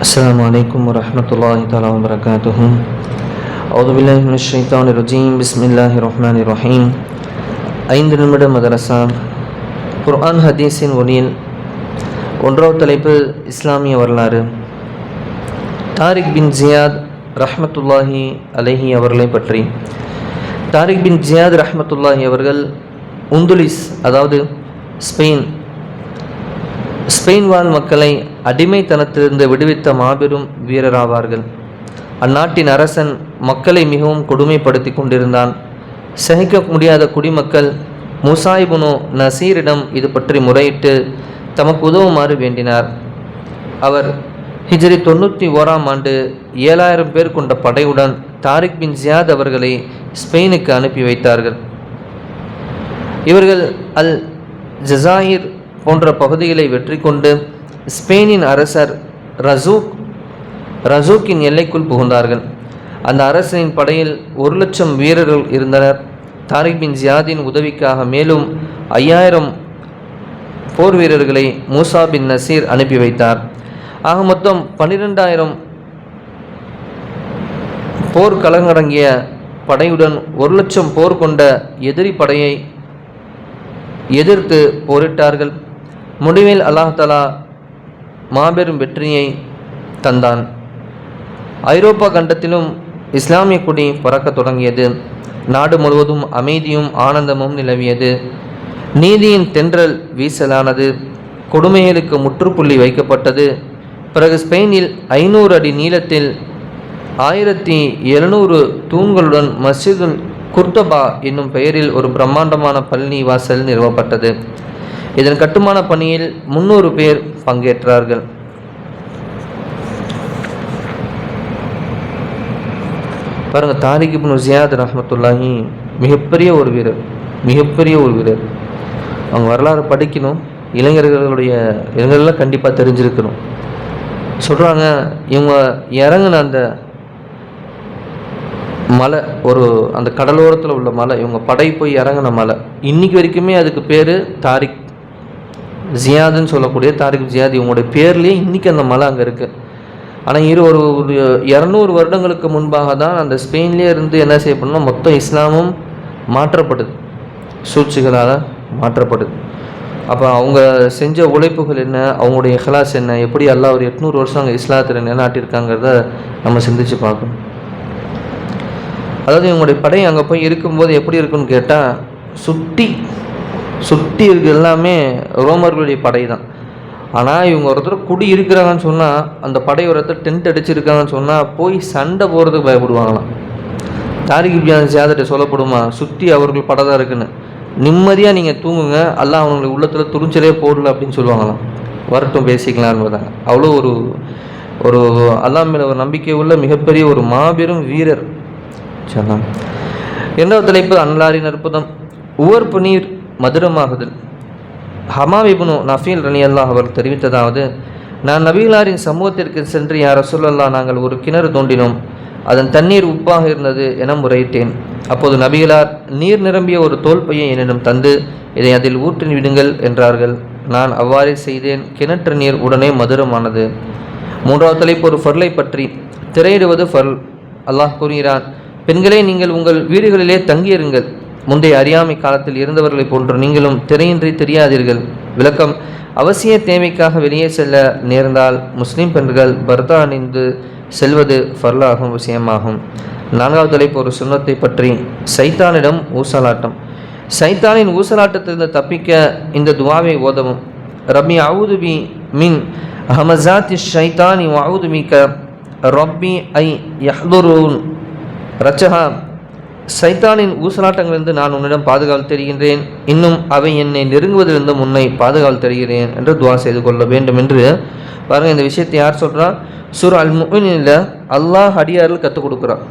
السلام عليكم ورحمة الله تعالى وبركاته أعوذ بالله من الشيطان الرجيم بسم الله الرحمن الرحيم ஐந்து நிமிட மதரசா குர்ஆன் ஹதீஸின் ஒளியில் ஒன்றாவது தலைப்பு இஸ்லாமிய வரலாறு தாரிக் பின் ஜியாத் ரஹ்மத்துல்லாஹி அலைஹி அவர்களை பற்றி தாரிக் பின் ஜியாத் ரஹ்மத்துல்லாஹி அவர்கள் உந்துலிஸ் அதாவது ஸ்பெயின் ஸ்பெயின் வாழ் மக்களை அடிமைத்தனத்திலிருந்து விடுவித்த மாபெரும் வீரராவார்கள். அந்நாட்டின் அரசன் மக்களை மிகவும் கொடுமைப்படுத்தி கொண்டிருந்தான். சகிக்க முடியாத குடிமக்கள் முசாயிபுனு நசீரிடம் இது பற்றி முறையிட்டு தமக்கு உதவுமாறு வேண்டினார். அவர் ஹிஜ்ரி தொண்ணூற்றி ஓராம் ஆண்டு ஏழாயிரம் பேர் கொண்ட படையுடன் தாரிக் பின் ஜியாத் அவர்களை ஸ்பெயினுக்கு அனுப்பி வைத்தார்கள். இவர்கள் அல் ஜசாயிர் போன்ற பகுதிகளை வெற்றி கொண்டு ஸ்பெயினின் அரசர் ரசூக் ரசூக்கின் எல்லைக்குள் புகுந்தார்கள். அந்த அரசனின் படையில் ஒரு லட்சம் வீரர்கள் இருந்தனர். தாரிக் பின் ஜியாதின் உதவிக்காக மேலும் ஐயாயிரம் போர் வீரர்களை மூசா பின் நசீர் அனுப்பி வைத்தார். ஆக மொத்தம் பன்னிரெண்டாயிரம் போர் கலங்கடங்கிய படையுடன் ஒரு லட்சம் போர் கொண்ட எதிரி படையை எதிர்த்து போரிட்டார்கள். முடிவில் அல்லாஹலா மாபெரும் வெற்றியை தந்தான். ஐரோப்பா கண்டத்திலும் இஸ்லாமிய குடி பறக்க தொடங்கியது. நாடு முழுவதும் அமைதியும் ஆனந்தமும் நிலவியது. நீதியின் தென்றல் வீசலானது. கொடுமைகளுக்கு முற்றுப்புள்ளி வைக்கப்பட்டது. பிறகு ஸ்பெயினில் ஐநூறு அடி நீளத்தில் ஆயிரத்தி எழுநூறு தூண்களுடன் மஸ்ஜிதுல் குர்தபா என்னும் பெயரில் ஒரு பிரம்மாண்டமான பள்ளி வாசல் நிறுவப்பட்டது. இதன் கட்டுமான பணியில் முன்னூறு பேர் பங்கேற்றார்கள். பாருங்க தாரிக் இப்னு ஜியாத் ரஹமத்துல்லாஹி மிகப்பெரிய ஒரு வீரர் மிகப்பெரிய ஒரு வீரர். அவங்க வரலாறு படிக்கணும் இளைஞர்களுடைய இளைஞர்கள்லாம் கண்டிப்பாக தெரிஞ்சிருக்கணும். சொல்கிறாங்க இவங்க இறங்கின அந்த மலை ஒரு அந்த கடலோரத்தில் உள்ள மலை இவங்க படை போய் இறங்கின மலை. இன்றைக்கி வரைக்குமே அதுக்கு பேர் தாரிக் ஜியாதுன்னு சொல்லக்கூடிய தாரிக் ஜியாத் இவங்களுடைய பேர்லேயே இன்றைக்கி அந்த மலை அங்கே இருக்குது ஆனால் இரு ஒரு இரநூறு வருடங்களுக்கு முன்பாக தான் அந்த ஸ்பெயின்லேயே இருந்து என்ன செய்யப்படணும் மொத்தம் இஸ்லாமும் மாற்றப்படுது. சூழ்ச்சிகளால் மாற்றப்படுது. அப்போ அவங்க செஞ்ச உழைப்புகள் என்ன அவங்களுடைய ஹலாஸ் என்ன எப்படி எல்லாம் ஒரு எட்நூறு வருஷம் அங்கே இஸ்லாத்தில் நிலநாட்டியிருக்காங்கிறத நம்ம சிந்திச்சு பார்க்கணும். அதாவது இவங்களுடைய படை அங்கே போய் இருக்கும்போது எப்படி இருக்குன்னு கேட்டால் சுற்றி சுற்றி இருக்க எல்லாமே ரோமர்களுடைய படை தான் ஆனால் இவங்க ஒருத்தர் குடி இருக்கிறாங்கன்னு சொன்னால் அந்த படை ஒருத்தர் டென்ட் அடிச்சிருக்காங்கன்னு சொன்னால் போய் சண்டை போகிறதுக்கு பயப்படுவாங்களாம். தாரிக் இப்யான் ஜியாதட்ட சொல்லப்படுமா? சுற்றி அவர்கள் படம் தான் இருக்குன்னு. நிம்மதியாக நீங்கள் தூங்குங்க எல்லாம் அவங்களுக்கு உள்ளத்தில் துணிச்சலே போடல அப்படின்னு சொல்லுவாங்களாம். வரட்டும் பேசிக்கலாம் என்பதாங்க அவ்வளோ ஒரு ஒரு அல்லா ஒரு நம்பிக்கை உள்ள மிகப்பெரிய ஒரு மாபெரும் வீரர். சொல்லலாம் இரண்டாவது தலைப்பு அன்லாரின் அற்புதம். உவர்ப்பு நீர் மதுரமாகுதல். ஹமாவிபுனு நஃபீல் ரனி அல்லாஹ் அவர் தெரிவித்ததாவது நான் நபிகளாரின் சமூகத்திற்கு சென்று யார் ரசூலல்லா நாங்கள் ஒரு கிணறு தோண்டினோம். அதன் தண்ணீர் உப்பாக இருந்தது என முறையிட்டேன். அப்போது நபிகளார் நீர் நிரம்பிய ஒரு தோல்பையை என்னிடம் தந்து இதை அதில் ஊற்றி விடுங்கள் என்றார்கள். நான் அவ்வாறே செய்தேன். கிணற்று நீர் உடனே மதுரமானது. மூன்றாவது தலைப்பு ஒரு ஃபர்லை பற்றி. திரையிடுவது ஃபர்ல். அல்லாஹ் கூறுகிறான் பெண்களே நீங்கள் உங்கள் வீடுகளிலே தங்கியிருங்கள். முந்தைய அறியாமை காலத்தில் இருந்தவர்களைப் போன்று நீங்களும் திரையின்றி தெரியாதீர்கள். விளக்கம் அவசிய தேவைக்காக வெளியே செல்ல நேர்ந்தால் முஸ்லிம் பெண்கள் பர்தா அணிந்து செல்வது ஃபர்லாகும் விஷயமாகும். நான்காவது தலைப்பு ஒரு சுண்ணத்தை பற்றி. சைத்தானிடம் ஊசலாட்டம். சைத்தானின் ஊசலாட்டத்திலிருந்து தப்பிக்க இந்த துவாவை ஓதவும். ரபி அவுதுபி மின் ஹமசாத்தி ஷைத்தானி அவுதுமிக்க ரப்பி ஐ யஹ்லுரூன் ரச்சகா சைத்தானின் ஊசலாட்டங்களிலிருந்து நான் உன்னிடம் பாதுகாவல் தெரிகின்றேன். இன்னும் அவை என்னை நெருங்குவதிலிருந்தும் உன்னை பாதுகாவல் தருகிறேன் என்று துவா செய்து கொள்ள வேண்டும் என்று பாருங்கள் இந்த விஷயத்தை யார் சொல்கிறா சுர் அல் முனில் அல்லாஹ் அடியாரில் கற்றுக் கொடுக்குறான்.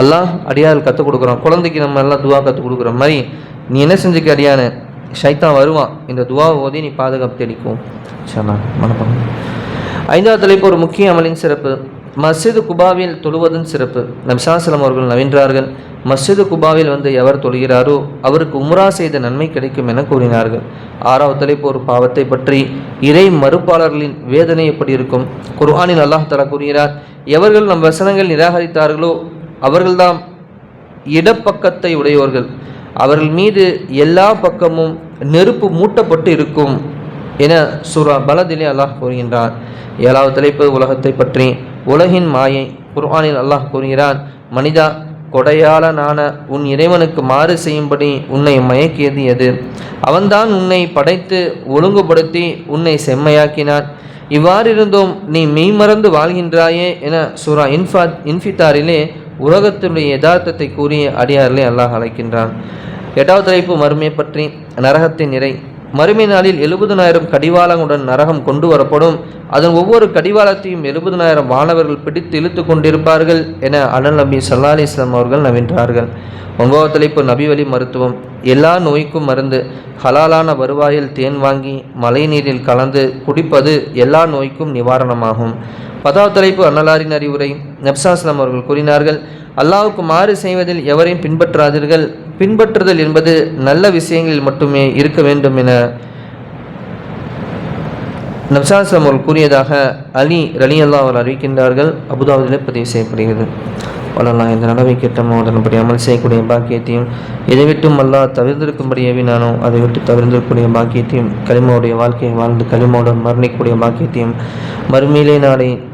அல்லாஹ் அடியாரில் கற்றுக் கொடுக்குறான். குழந்தைக்கு நம்ம எல்லாம் துவா கற்றுக் கொடுக்குற மாதிரி நீ என்ன செஞ்சுக்க அடியான? ஷைத்தான் வருவான். இந்த துவா ஓதி நீ பாதுகாப்பு தெளிக்கும் சரி மனப்பாங்க ஐந்தாவது தலைப்பு ஒரு முக்கிய அமலின் சிறப்பு. மஸ்ஜிது குபாவில் தொழுவதன் சிறப்பு. நபிசாசலம் அவர்கள் நவின்றார்கள் மஸ்ஜிது குபாவில் வந்து எவர் தொழுகிறாரோ அவருக்கு உம்ரா செய்த நன்மை கிடைக்கும் என கூறினார்கள். ஆறாவது தலைப்பு ஒரு பாவத்தை பற்றி. இறை மறுப்பாளர்களின் வேதனை எப்படி இருக்கும்? குர்ஆனில் அல்லாஹ் தலா கூறுகிறார் எவர்கள் நம் வசனங்கள் நிராகரித்தார்களோ அவர்கள்தான் இடப்பக்கத்தை உடையவர்கள். அவர்கள் மீது எல்லா பக்கமும் நெருப்பு மூட்டப்பட்டு இருக்கும் என சூரா பலதிலே அல்லாஹ் கூறுகின்றார் ஏழாவது தலைப்பு உலகத்தை பற்றி. உலகின் மாயை. குர்ஆனில் அல்லாஹ் கூறுகிறான் மனிதா கொடையாளனான உன் இறைவனுக்கு மாறு செய்யும்படி உன்னை மயக்கியது எது? அவன்தான் உன்னை படைத்து ஒழுங்குபடுத்தி உன்னை செம்மையாக்கினான். இவ்வாறிருந்தும் நீ மெய்மறந்து வாழ்கின்றாயே என சூரா இன்ஃபா இன்ஃபித்தாரிலே உலகத்தினுடைய யதார்த்தத்தை கூறிய அடியாரிலே அல்லாஹ் அழைக்கின்றான். எட்டாவது தலைப்பு மறுமை பற்றி. நரகத்தின் நிறை. மறுமை நாளில் எழுபதனாயிரம் கடிவாளங்களுடன் நரகம் கொண்டு வரப்படும். அதன் ஒவ்வொரு கடிவாளத்தையும் எழுபதனாயிரம் மாணவர்கள் பிடித்து இழுத்து கொண்டிருப்பார்கள் என அனல் நபி சல்லா அலி இஸ்லாம் அவர்கள் நவின்றார்கள் ஒன்பதாவது தலைப்பு நபிவழி மருத்துவம். எல்லா நோய்க்கும் மருந்து ஹலாலான வருவாயில் தேன் வாங்கி மழைநீரில் கலந்து குடிப்பது எல்லா நோய்க்கும் நிவாரணமாகும். பதாவது தலைப்பு அன்னலாரின் அறிவுரை. நப்சாஸ்லாம் அவர்கள் கூறினார்கள் அல்லாவுக்கு மாறு செய்வதில் எவரையும் பின்பற்றாதீர்கள். பின்பற்றுதல் என்பது நல்ல விஷயங்களில் மட்டுமே இருக்க வேண்டும் என நப்சாசம் அவர்கள் கூறியதாக அலி ரலி அல்லா அவர் அறிவிக்கின்றார்கள். அபுதாபுதிலே பதிவு செய்யப்படுகிறது. வளரலாம் இந்த நடவை கேட்டமோ அதன்படி அமல் செய்யக்கூடிய பாக்கியத்தையும் எதை விட்டும் அல்லா தவிர்ந்திருக்கும்படி ஏவினானோ அதை விட்டு தவிர்ந்திருக்கக்கூடிய பாக்கியத்தையும் களிமாவுடைய வாழ்க்கையை வாழ்ந்து களிமாவுடன் மரணிக்கக்கூடிய பாக்கியத்தையும் மறுமையிலே நாளை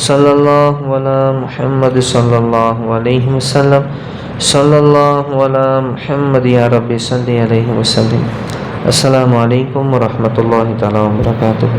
صلى الله على محمد صلى الله عليه وسلم. صلى الله على محمد يا رب صل عليه وسلم. السلام عليكم ورحمة الله تعالى وبركاته.